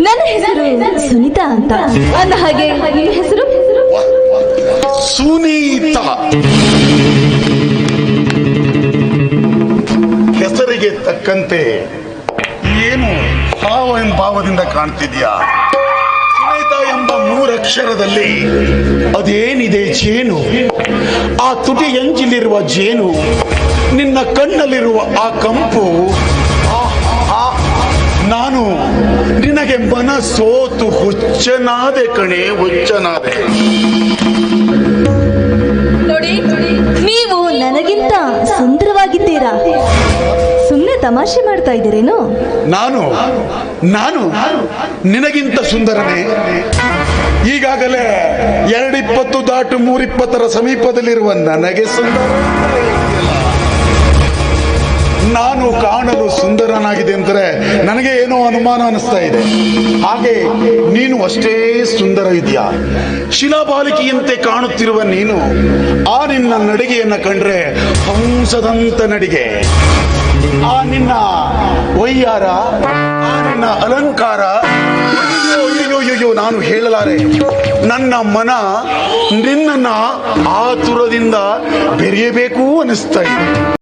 ನನ್ನ ಹೆಸರು ಸುನೀತಾ ಅಂತ. ಅಂದ ಹಾಗೆ ನಿಮ್ಮ ಹೆಸರು? ಸುನೀತಾ. ಹೆಸರಿಗೆ ತಕ್ಕಂತೆ ಏನು ಭಾವ ಎಂಬ ಭಾವದಿಂದ ಕಾಣ್ತಿದ್ಯಾ? ಸುನೀತಾ ಎಂಬ ಮೂರಕ್ಷರದಲ್ಲಿ ಅದೇನಿದೆ ಜೇನು? ಆ ತುಟಿ ಎಂಜಿಲಿರುವ ಜೇನು ನಿನ್ನ ಕಣ್ಣಲ್ಲಿರುವ ಆ ಕಂಪು ಸೋತು ಹುಚ್ಚನಾದೆ ಕಣೆ ಹುಚ್ಚನಾದೆ. ನೋಡಿ ನೀವು ನನಗಿಂತ ಸುಂದರವಾಗಿದ್ದೀರಾ? ಸುಮ್ಮನೆ ತಮಾಷೆ ಮಾಡ್ತಾ ಇದ್ದೀರೇನು? ನಾನು ನಾನು ನಿನಗಿಂತ ಸುಂದರನೇ. ಈಗಾಗಲೇ ಎರಡಿಪ್ಪತ್ತು ದಾಟು ಮೂರಿಪ್ಪತ್ತರ ಸಮೀಪದಲ್ಲಿರುವ ನನಗೆ ಸುಂದರ. ನಾನು ಕಾಣಲು ಸುಂದರನಾಗಿದೆ ಅಂದರೆ ನನಗೆ ಏನೋ ಅನುಮಾನ ಅನಿಸ್ತಾ ಇದೆ. ಹಾಗೆ ನೀನು ಅಷ್ಟೇ ಸುಂದರ ಇದೆಯಾ ಶಿಲಾಬಾಲಿಕೆಯಂತೆ ಕಾಣುತ್ತಿರುವ ನೀನು ಆ ನಿನ್ನ ನಡಿಗೆಯನ್ನು ಕಂಡ್ರೆ ಹಂಸದಂತ ನಡಿಗೆ. ಆ ನಿನ್ನ ವೈಯಾರ ಆ ನಿನ್ನ ಅಲಂಕಾರ. ಅಯ್ಯೋ, ನಾನು ಹೇಳಲಾರೆ. ನನ್ನ ಮನ ನಿನ್ನನ್ನ ಆತುರದಿಂದ ಬೆರೆಯಬೇಕು ಅನಿಸ್ತಾ ಇದೆ.